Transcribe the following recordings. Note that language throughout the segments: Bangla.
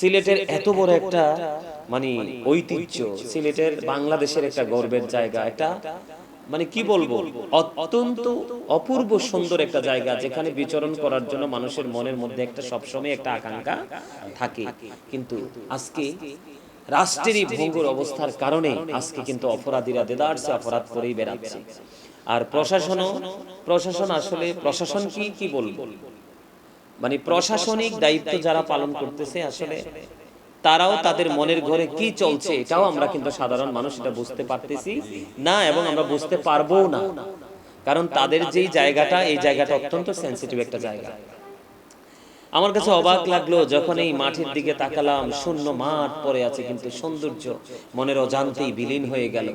সিলেটের এত বড় একটা মানে ঐতিহ্য সিলেটের বাংলাদেশের একটা গর্বের জায়গা এটা মানে কি বলব অত্যন্ত অপূর্ব সুন্দর একটা জায়গা যেখানে বিচরণ করার জন্য মানুষের মনের মধ্যে একটা সবসময় একটা আকাঙ্ক্ষা থাকে। কিন্তু আজকে রাষ্ট্রেরই ভঙ্গুর অবস্থার কারণে আজকে কিন্তু অপরাধীরা দেদারসে অপরাধ করেই বেড়াচ্ছে। আর প্রশাসনও প্রশাসন আসলে প্রশাসন কি কি বলব? মানে প্রশাসনিক দায়িত্ব যারা পালন করতেছে আসলে তারাও তাদের মনের ঘরে কি চলছে এটাও আমরা কিন্তু সাধারণ মানুষ এটা বুঝতে পারতেছি। না এবং আমরা বুঝতে পারব না। কারণ তাদের যেই জায়গাটা এই জায়গাটা অত্যন্ত সেন্সিটিভ একটা জায়গা। আমার কাছে অবাক লাগল যখন এই মাঠের দিকে তাকালাম শূন্য মাঠ পড়ে আছে কিন্তু সৌন্দর্য মনের অজান্তেই বিলীন হয়ে গেল।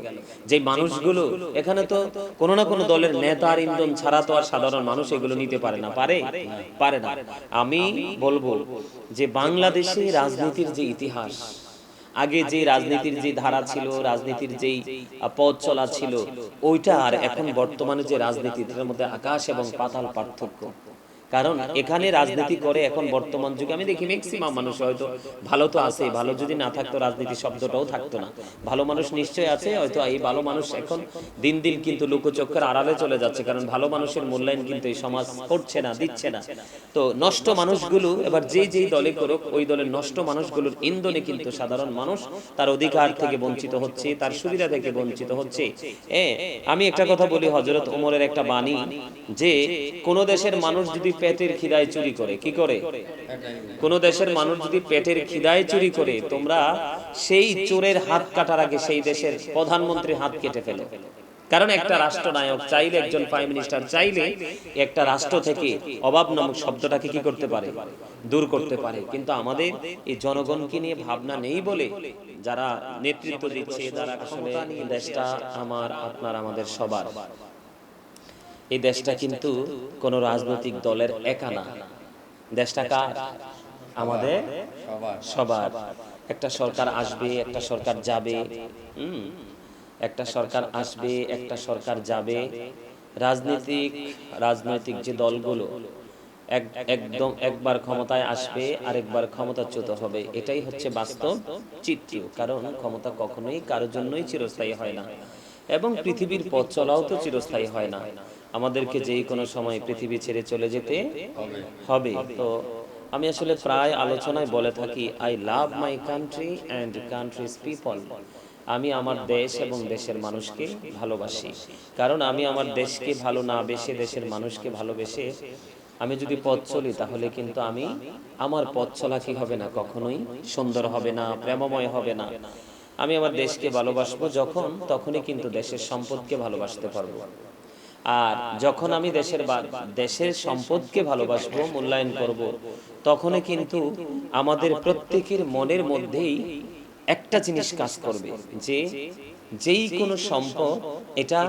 যে মানুষগুলো এখানে তো কোনো না কোনো দলের নেতার ইন্ধন ছাড়া তো আর সাধারণ মানুষ এগুলো নিতে পারে না পারে? পারে না। আমি বলব যে বাংলাদেশে রাজনীতির যে ইতিহাস আগে যে রাজনীতির যে ধারা ছিল রাজনীতির যেই পথ চলা ছিল ওইটা আর এখন বর্তমানে যে রাজনীতি মধ্যে আকাশ এবং পাতাল পার্থক্য। কারণ এখানে রাজনীতি করে এখন বর্তমান যুগে, আমি দেখি ম্যাক্সিমাম মানুষ হয়তো ভালো তো আছে ভালো যদি না থাকতো রাজনীতি শব্দটাও থাকতো না। ভালো মানুষ নিশ্চয় আছে, হয়তো এই ভালো মানুষ এখন দিন দিন কিন্তু লোকচক্ষের আড়ালে চলে যাচ্ছে, কারণ ভালো মানুষের মূল্যায়ন কিন্তু এই সমাজ করছে না, দিচ্ছে না। তো নষ্ট মানুষগুলো এবার যে যেই দলে করুক, ওই দলের নষ্ট মানুষগুলোর ইন্ধনে কিন্তু সাধারণ মানুষ তার অধিকার থেকে বঞ্চিত হচ্ছে, তার সুবিধা থেকে বঞ্চিত হচ্ছে। এ, আমি একটা কথা বলি হজরত ওমরের একটা বাণী যে কোন দেশের মানুষ যদি পেটের খিদায় চুরি করে, কি করে? কোন দেশের মানুষ যদি পেটের খিদায় চুরি করে, তোমরা সেই চোরের হাত কাটার আগে সেই দেশের প্রধানমন্ত্রীর হাত কেটে ফেলো। কারণ একটা রাষ্ট্রনায়ক চাইলে একজন প্রাইম মিনিস্টার চাইলে একটা রাষ্ট্র থেকে অভাব নামক শব্দটাকে কি করতে পারে? দূর করতে পারে। কিন্তু আমাদের এই জনগণকে নিয়ে ভাবনা নেই বলে যারা নেতৃত্ব দিচ্ছে, যারা নিয়ে দেশটা আমার, আপনার, আমাদের সবার। এই দেশটা কিন্তু কোন রাজনৈতিক দলের একা না। দেশটা কার? আমাদের সবার। একটা সরকার আসবে একটা সরকার যাবে। একটা সরকার আসবে একটা সরকার যাবে। রাজনৈতিক রাজনৈতিক যে দলগুলো এক একদম একবার ক্ষমতায় আসবে আরেকবার ক্ষমতাচ্যুত হবে। এটাই হচ্ছে বাস্তব চিত্র কারণ ক্ষমতা কখনোই কারোর জন্যই চিরস্থায়ী হয় না। এবং পৃথিবীর পথ চলাও তো চিরস্থায়ী হয় না। আমাদেরকে যেই কোনো সময় পৃথিবী ছেড়ে চলে যেতে হবে। তো আমি আসলে প্রায় আলোচনায় বলে থাকি I love my country and countries people আমি আমার দেশ এবং দেশের মানুষকে ভালোবাসি। কারণ আমি আমার দেশকে ভালো না বেশে দেশের মানুষকে ভালোবেসে আমি যদি পথ চলি তাহলে কিন্তু আমি আমার পথ চলা কি হবে না? কখনোই সুন্দর হবে না প্রেমময় হবে না। আমি আমার দেশকে ভালোবাসবো যখন তখনই কিন্তু দেশের সম্পদকে ভালোবাসতে পারব আর যখন আমি দেশের দেশের সম্পদকে ভালোবাসবো, মূল্যায়ন করব, তখনই কিন্তু আমাদের প্রত্যেকের মনের মধ্যেই একটা জিনিস কাজ করবে, যে যেই কোনো সম্পদ, এটা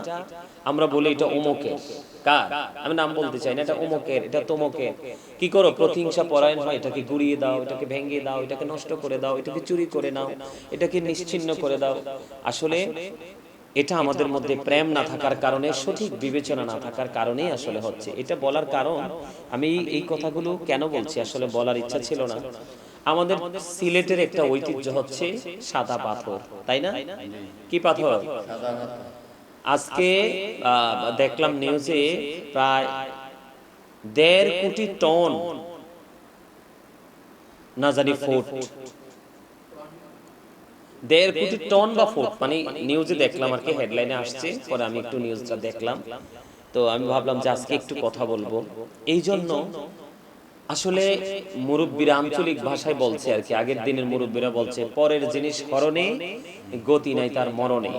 আমরা বলি এটা অমুকের কার? আমি নাম বলতে চাই না, এটা অমুকের এটা তমুকের। কি করো? প্রতিহিংসা, পরায়ণ হয়, এটাকে গুড়িয়ে দাও, এটাকে ভেঙে দাও, এটাকে নষ্ট করে দাও, এটাকে চুরি করে নাও, এটাকে নিশ্চিহ্ন করে দাও। আসলে এটা আমাদের মধ্যে প্রেম না থাকার কারণে, সঠিক বিবেচনা না থাকার কারণেই আসলে হচ্ছে। এটা বলার কারণ, আমি এই কথাগুলো কেন বলছি? আসলে বলার ইচ্ছা ছিল না। আমাদের সিলেটের একটা ঐতিহ্য হচ্ছে সাদা পাথর, তাই না? কি পাথর? আজকে দেখলাম নিউজে প্রায় দেড় কোটি টন, না জানি ফুট দেড় কোটি টন বা ফুট মানে নিউজে দেখলাম আর কি হেডলাইনে আসছে পরে আমি একটু নিউজটা দেখলাম। তো আমি ভাবলাম যে আজকে একটু কথা বলব। এই জন্য আসলে মুরব্বীরা আঞ্চলিক ভাষায় বলছে আর কি আগের দিনের মুরব্বীরা বলছে পরের জিনিস হরণে গতি নাই তার মরণে।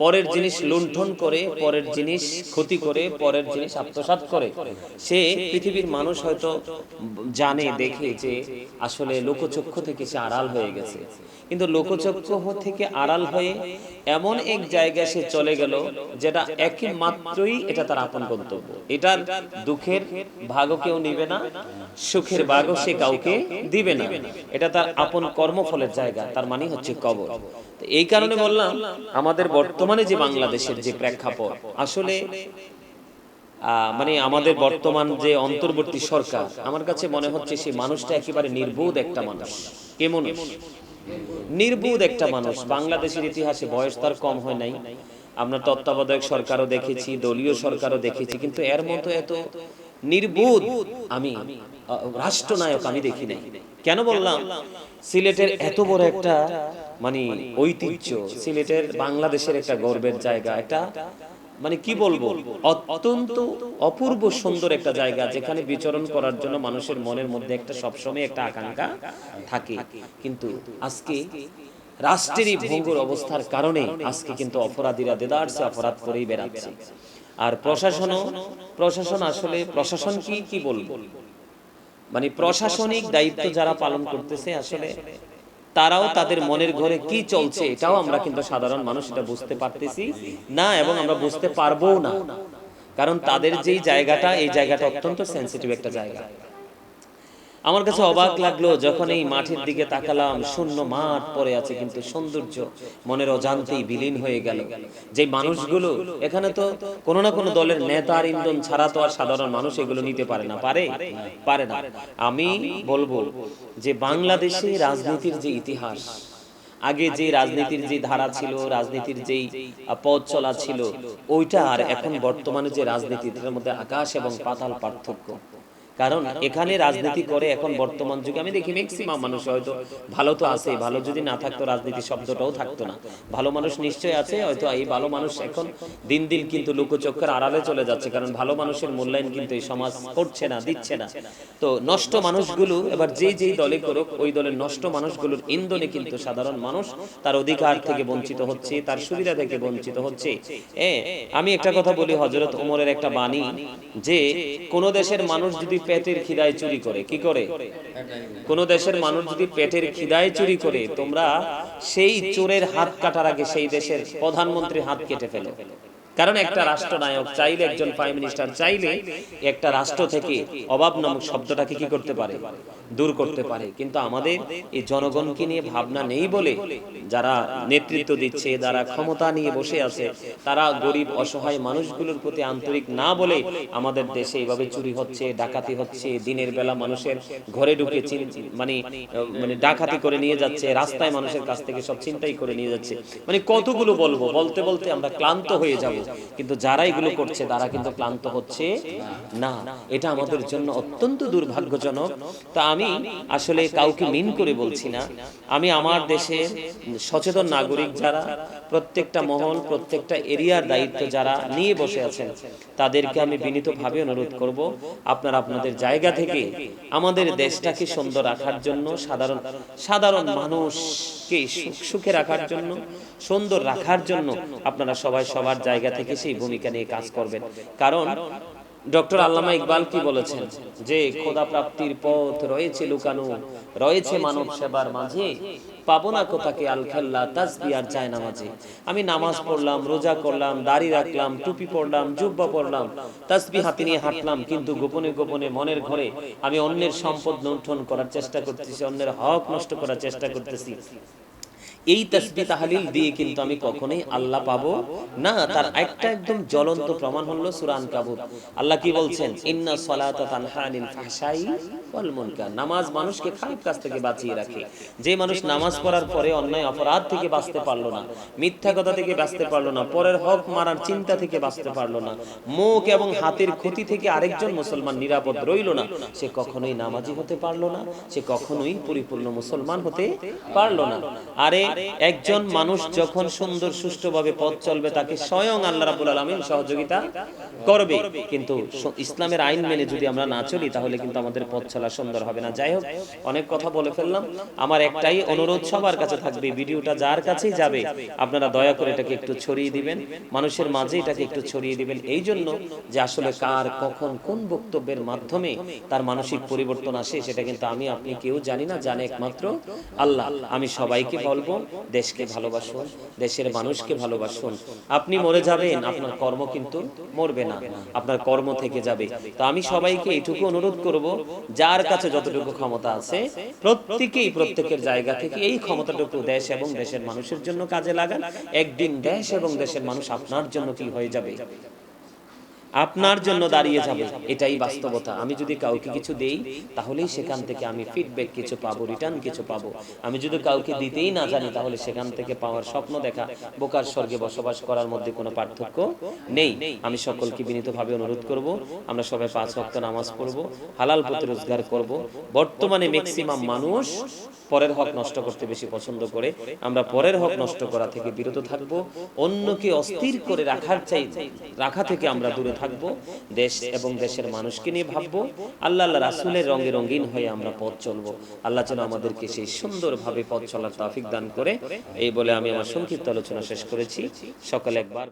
পরের জিনিস লুণ্ঠন করে পরের জিনিস ক্ষতি করে পরের জিনিস আত্মসাৎ করে। সে পৃথিবীর মানুষ হয়তো জানে দেখে যে আসলে লোকচক্ষু থেকে সে আড়াল হয়ে গেছে। কিন্তু লোকচক্ষু থেকে আড়াল হয়ে এমন এক জায়গায় সে চলে গেল যেটা একই মাত্রই এটা তার আপন গন্তব্য এটার দুঃখের ভাগও কেউ নিবে না সুখের ভাগও সে কাউকে দিবে না। এটা তার আপন কর্মফলের জায়গা তার মানে হচ্ছে কবর। এই কারণে বললাম আমাদের বর্তমানে যে বাংলাদেশের যে প্রেক্ষাপট আসলে মানে আমাদের বর্তমান যে অন্তর্বর্তী সরকার আমার কাছে মনে হচ্ছে সেই মানুষটা একেবারে নির্বোধ একটা মানুষ। কেমন নির্বোধ একটা মানুষ। বাংলাদেশের ইতিহাসে বয়স তার কম হয় নাই। আমরা তত্ত্বাবধায়ক সরকারও দেখেছি দলীয় সরকারও দেখেছি কিন্তু এর মতো এত নির্বোধ আমি রাষ্ট্রনায়ক আমি দেখি নাই। কেন বললাম? সিলেটের এত বড় একটা মানে ঐতিহ্য, সিলেটের বাংলাদেশের একটা গর্বের জায়গা, একটা মানে কি বলব? অত্যন্ত অপূর্ব সুন্দর একটা জায়গা, যেখানে বিচরণ করার জন্য মানুষের মনের মধ্যে একটা সবসময় একটা আকাঙ্ক্ষা থাকে। কিন্তু আজকে রাষ্ট্রেরই ভঙ্গুর অবস্থার কারণে আজকে কিন্তু অপরাধীরা দেদারসে অপরাধ করেই বেড়াচ্ছে। আর প্রশাসনও প্রশাসন আসলে প্রশাসন কি কি বলব? মানে প্রশাসনিক দায়িত্ব যারা পালন করতেছে আসলে তারাও তাদের মনের ঘরে কি চলছে এটাও আমরা কিন্তু সাধারণ মানুষ এটা বুঝতে পারতেছি না এবং আমরা বুঝতে পারব না। কারণ তাদের যেই জায়গাটা, এই জায়গাটা অত্যন্ত সেন্সিটিভ একটা জায়গা। আমার কাছে অবাক লাগল যখন এই মাঠের দিকে তাকালাম শূন্য মাঠ পড়ে আছে কিন্তু সৌন্দর্য মনের অজান্তেই বিলীন হয়ে গেল। যে মানুষগুলো এখানে তো কোনো না কোনো দলের নেতা আর ইন্ধন ছাড়া তো আর সাধারণ মানুষ এগুলো নিতে পারে না। পারে পারে? না। আমি বলব যে বাংলাদেশে রাজনীতির যে ইতিহাস আগে যে রাজনীতির যে ধারা ছিল রাজনীতির যেই পথ চলা ছিল ওইটা আর এখন বর্তমানে যে রাজনীতিটার মধ্যে আকাশ এবং পাতাল পার্থক্য কারণ এখানে রাজনীতি করে এখন বর্তমান যুগে, আমি দেখি ম্যাক্সিমাম মানুষ হয়তো ভালো তো আছে, ভালো যদি না থাকতো রাজনীতি শব্দটাও থাকতো না। ভালো মানুষ নিশ্চয় আছে, হয়তো এই ভালো মানুষ এখন দিন দিন কিন্তু লোকচক্ষের আড়ালে চলে যাচ্ছে, কারণ ভালো মানুষের মূল্যায়ন কিন্তু এই সমাজ করছে না, দিচ্ছে না। তো নষ্ট মানুষগুলো এবার যেই যেই দলে করুক, ওই দলের নষ্ট মানুষগুলোর ইন্ধনে কিন্তু সাধারণ মানুষ তার অধিকার থেকে বঞ্চিত হচ্ছে, তার সুবিধা থেকে বঞ্চিত হচ্ছে। আমি একটা কথা বলি হজরত ওমরের একটা বাণী যে কোন দেশের মানুষ যদি পেটের খিদায় চুরি করে, কি করে? কোন দেশের মানুষ যদি পেটের খিদায় চুরি করে, তোমরা সেই চোরের হাত কাটার আগে সেই দেশের প্রধানমন্ত্রীর হাত কেটে ফেলো। কারণ একটা রাষ্ট্রনায়ক চাইলে একজন প্রাইম মিনিস্টার চাইলে একটা রাষ্ট্র থেকে অভাব নামক শব্দটাকে কি করতে পারে? দূর করতে পারে। কিন্তু আমাদের এই জনগণকে নিয়ে ভাবনা নেই বলে যারা নেতৃত্ব দিচ্ছে যারা ক্ষমতা নিয়ে বসে আছে তারা গরিব অসহায় মানুষগুলোর প্রতি আন্তরিক না বলে আমাদের দেশে এইভাবে চুরি হচ্ছে ডাকাতি হচ্ছে দিনের বেলা মানুষের ঘরে ঢুকে চিন- মানে মানে ডাকাতি করে নিয়ে যাচ্ছে রাস্তায় মানুষের কাছ থেকে সব চিন্তাই করে নিয়ে যাচ্ছে মানে কতগুলো বলব বলতে বলতে আমরা ক্লান্ত হয়ে যাব কিন্তু যারা এগুলো করছে, তারা কিন্তু ক্লান্ত হচ্ছে না। এটা আমাদের জন্য অত্যন্ত দুর্ভাগ্যজনক। তা আমি আসলে কাউকে মিন করে বলছি না। আমি আমার দেশের সচেতন নাগরিক যারা, প্রত্যেকটা মহল, প্রত্যেকটা এরিয়ার দায়িত্ব যারা নিয়ে বসে আছেন, তাদেরকে আমি বিনীতভাবে অনুরোধ করব, আপনারা আপনাদের জায়গা থেকে আমাদের দেশটাকে সুন্দর রাখার জন্য, সাধারণ সাধারণ মানুষকে সুখে রাখার জন্য সুন্দর রাখার জন্য আপনারা সবাই সবার জায়গা থেকে সেই ভূমিকা নিয়ে কাজ করবেন। কারণ ডক্টর আল্লামা ইকবাল কি বলেছেন? যে খোদা প্রাপ্তির পথ রয়েছে লুকানো, রয়েছে মানব সেবার মাঝে, পাবো না কোথাকে আল খেল্লা তাসবি আর যায় নামাজে আমি নামাজ পড়লাম, রোজা করলাম, দাড়ি রাখলাম, টুপি পড়লাম জুব্বা পড়লাম তাজবি হাতে নিয়ে হাঁটলাম, কিন্তু গোপনে গোপনে মনের ঘরে আমি অন্যের সম্পদ লুণ্ঠন করার চেষ্টা করতেছি, অন্যের হক নষ্ট করার চেষ্টা করতেছি। এই তসবি তাহলিল দিয়ে কিন্তু আমি কখনোই আল্লাহ পাবো না, তার একটা একদম জ্বলন্ত প্রমাণ হলো সুরান কাবুত আল্লাহ কি বলছেন? ইন্না সালাতা তানহা আনিল ফাহশাই ওয়াল মুনকার। নামাজ মানুষকে খারাপ কাজ থেকে বাঁচিয়ে রাখে। যে মানুষ নামাজ পড়ার পরে অন্যায় অপরাধ থেকে বাঁচতে পারল না, মিথ্যা কথা থেকে বাঁচতে পারল না, পরের হক মারার চিন্তা থেকে বাঁচতে পারল না, মুখ এবং হাতের ক্ষতি থেকে আরেকজন মুসলমান নিরাপদ রইল না, সে কখনোই নামাজি হতে পারল না, সে কখনোই পরিপূর্ণ মুসলমান হতে পারল না। আরে একজন মানুষ যখন সুন্দর সুষ্ঠুভাবে পথ চলবে তাকে স্বয়ং আল্লাহ রাবুল আলমিন সহযোগিতা করবে। কিন্তু ইসলামের আইন মেনে যদি আমরা না চলি তাহলে কিন্তু আমাদের পথ চলা সুন্দর হবে না। যাই হোক অনেক কথা বলে ফেললাম। আমার একটাই অনুরোধ সবার কাছে থাকবে ভিডিওটা যার কাছেই যাবে আপনারা দয়া করে এটাকে একটু ছড়িয়ে দিবেন মানুষের মাঝে এটাকে একটু ছড়িয়ে দিবেন। এই জন্য যে আসলে কার কখন কোন বক্তব্যের মাধ্যমে তার মানসিক পরিবর্তন আসে সেটা কিন্তু আমি আপনি কেউ জানি না জানে একমাত্র আল্লাহ আমি সবাইকে বলব দেশকে ভালোবাসুন, দেশের মানুষকে ভালোবাসুন। আপনি মরে যাবেন, আপনার কর্ম কিন্তু মরবে না, আপনার কর্ম থেকে যাবে। তো আমি সবাইকে এইটুকু অনুরোধ করব, যার কাছে যতটুকু ক্ষমতা আছে, প্রত্যেকেই প্রত্যেকের জায়গা থেকে এই ক্ষমতাটুকু দেশ এবং দেশের মানুষের জন্য কাজে লাগান। একদিন দেশ এবং দেশের মানুষ আপনার জন্য কি হয়ে যাবে? আপনার জন্য দাঁড়িয়ে যাবে। এটাই বাস্তবতা। আমি যদি কাউকে কিছু দেই তাহলেই সেখান থেকে আমি ফিডব্যাক কিছু পাবো রিটার্ন কিছু পাবো। আমি যদি কাউকে দিতেই না জানি তাহলে সেখান থেকে পাওয়ার স্বপ্ন দেখা বোকার স্বর্গে বসবাস করার মধ্যে কোনো পার্থক্য নেই। আমি সকলকে বিনীতভাবে অনুরোধ করব আমরা সবাই পাঁচ ওয়াক্ত নামাজ পড়ব হালাল পথে রোজগার করব। বর্তমানে ম্যাক্সিমাম মানুষ পরের হক নষ্ট করতে বেশি পছন্দ করে আমরা পরের হক নষ্ট করা থেকে বিরত থাকব অন্যকে অস্থির করে রাখার চাই রাখা থেকে আমরা দূরে থাকব, দেশ এবং দেশের মানুষকে নিয়ে ভাববো, আল্লাহ আল্লাহ রাসুলের রঙে রঙিন হয়ে আমরা পথ চলবো। আল্লাহ যেন আমাদেরকে সেই সুন্দরভাবে পথ চলার তাফিক দান করে। এই বলে আমি আমার সংক্ষিপ্ত আলোচনা শেষ করেছি। সকলে একবার